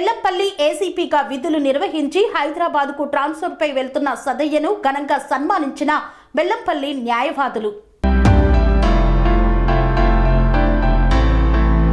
బెల్లంపల్లి ఏసీపీగా విధులు నిర్వహించి హైదరాబాద్కు ట్రాన్స్ఫర్పై వెళ్తున్న సదయ్యను ఘనంగా సన్మానించిన బెల్లంపల్లి న్యాయవాదులు.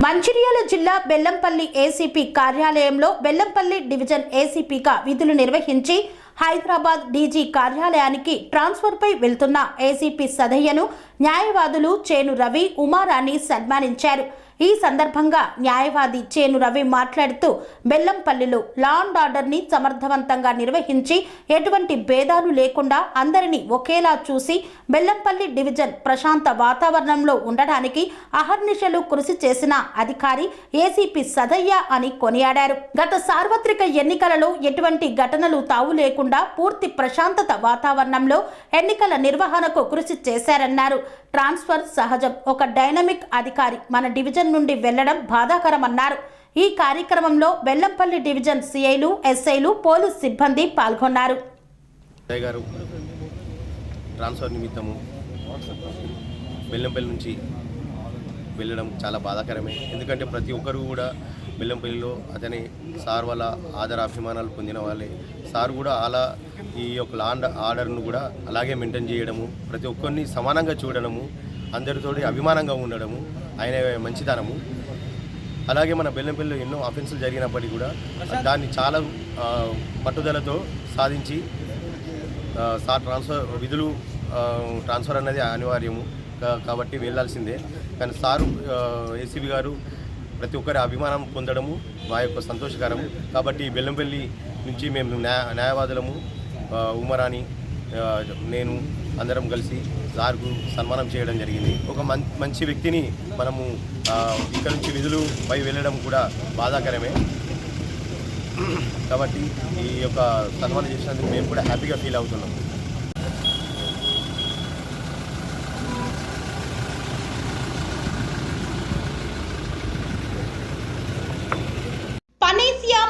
మంచిర్యాల జిల్లా బెల్లంపల్లి ఏసీపీ కార్యాలయంలో బెల్లంపల్లి డివిజన్ ఏసీపీగా విధులు నిర్వహించి హైదరాబాద్ డీజీ కార్యాలయానికి ట్రాన్స్ఫర్పై వెళ్తున్న ఏసీపీ సదయ్యను న్యాయవాదులు చేను రవి ఉమారాణి సన్మానించారు. ఈ సందర్భంగా న్యాయవాది చేను రవి మాట్లాడుతూ బెల్లంపల్లిలో లా అండ్ ఆర్డర్ని సమర్థవంతంగా నిర్వహించి ఎటువంటి భేదాలు లేకుండా అందరినీ ఒకేలా చూసి బెల్లంపల్లి డివిజన్ ప్రశాంత వాతావరణంలో ఉండడానికి అహర్నిశలు కృషి చేసిన అధికారి ఏసీపీ సదయ్య అని కొనియాడారు. గత సార్వత్రిక ఎన్నికలలో ఎటువంటి ఘటనలు తావు లేకుండా పూర్తి ప్రశాంతత వాతావరణంలో ఎన్నికల నిర్వహణకు కృషి చేశారన్నారు. ట్రాన్స్ఫర్ సహజం. ఒక డైనమిక్ అధికారి మన డివిజన్ నుండి వెళ్ళడం బాధాకరమన్నారు. ఈ కార్యక్రమంలో బెల్లంపల్లి డివిజన్ సిఐలు ఎస్ఐలు పోలీస్ సిబ్బంది పాల్గొన్నారు. గారు ట్రాన్స్ఫర్ నిమిత్తము బెల్లంపల్లి నుంచి వెళ్ళడం చాలా బాధాకరమే. ఎందుకంటే ప్రతి ఒక్కరు కూడా బెల్లంపల్లిలో అతని సార్ వల్ల ఆదర అభిమానాలు పొందిన వాళ్ళే. సార్ కూడా అలా ఈ యొక్క లాండ్ ఆర్డర్ను కూడా అలాగే మెయింటైన్ చేయడము ప్రతి ఒక్కరిని సమానంగా చూడడము అందరితోటి అభిమానంగా ఉండడము ఆయన మంచితనము. అలాగే మన బెల్లంపల్లిలో ఎన్నో అఫెన్సులు జరిగినప్పటికీ కూడా దాన్ని చాలా పట్టుదలతో సాధించి సార్ ట్రాన్స్ఫర్ విధులు ట్రాన్స్ఫర్ అన్నది అనివార్యము. కాబట్టి వెళ్ళాల్సిందే. కానీ సారు ఏసీబీ గారు ప్రతి ఒక్కరి అభిమానం పొందడము మా యొక్క సంతోషకరము. కాబట్టి బెల్లంపల్లి నుంచి మేము న్యాయ న్యాయవాదులము ఉమరాని నేను అందరం కలిసి సార్కు సన్మానం చేయడం జరిగింది. ఒక మం మంచి వ్యక్తిని మనము ఇక్కడ నుంచి విధులు పై వెళ్ళడం కూడా బాధాకరమే. కాబట్టి ఈ యొక్క సన్మానం చేసినందుకు మేము కూడా హ్యాపీగా ఫీల్ అవుతున్నాం పనేసియా